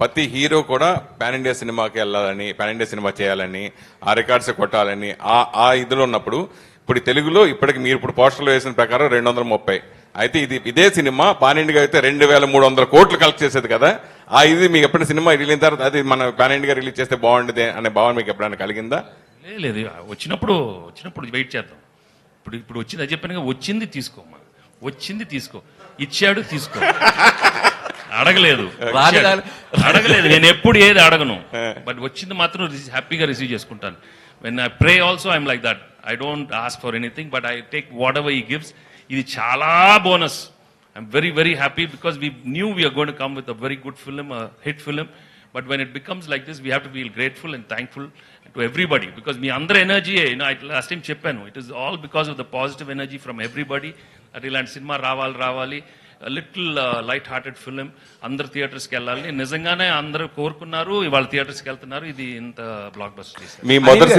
ప్రతి హీరో కూడా pan India సినిమాకి వెళ్ళాలని పాన్ ఇండియా సినిమా చేయాలని ఆ రికార్డ్స్ కొట్టాలని ఆ ఆ ఇదిలో ఉన్నప్పుడు ఇప్పుడు తెలుగులో ఇప్పటికి మీరు ఇప్పుడు పోస్టర్లు వేసిన ప్రకారం రెండు వందల ముప్పై అయితే ఇది ఇదే సినిమా పాన్ ఇండియా అయితే రెండు వేల మూడు వందల కోట్లు కలెక్ట్ చేసేది కదా ఆ ఇది మీకు ఎప్పుడైనా సినిమా రిలీజ్ తర్వాత అది మన పాన్ ఇండియా రిలీజ్ చేస్తే బాగుండేది అనే భావన మీకు ఎప్పుడైనా కలిగిందా? లేదు లేదు వచ్చినప్పుడు వచ్చినప్పుడు వెయిట్ చేద్దాం. ఇప్పుడు ఇప్పుడు వచ్చింది అది చెప్పాను వచ్చింది తీసుకోమ్మా వచ్చింది తీసుకో. ఇచ్చాడు తీసుకో. అడగలేదు. అడగలేదు. నేను ఎప్పుడు ఏది అడగను. బట్ వచ్చింది మాత్రం హ్యాపీగా రిసీవ్ చేసుకుంటాను. When I pray also I'm like that I don't ask for anything but I take whatever he gives ఇది చాలా bonus I'm very very happy because we knew we're gonna come with a very good film hit film but when it becomes like this we have to feel grateful and thankful to everybody because మీ అందరి energy last time చెప్పాను it is all because of the positive energy from everybody at ఇలాంటి cinema రావాలి రావాలి. Little light hearted film అందరు థియేటర్స్కి వెళ్ళాలి నిజంగానే అందరూ కోరుకున్నారు. ఇవాళ థియేటర్స్కి వెళ్తున్నారు. ఇది ఇంత బ్లాక్ బస్టర్ మీ మొదటి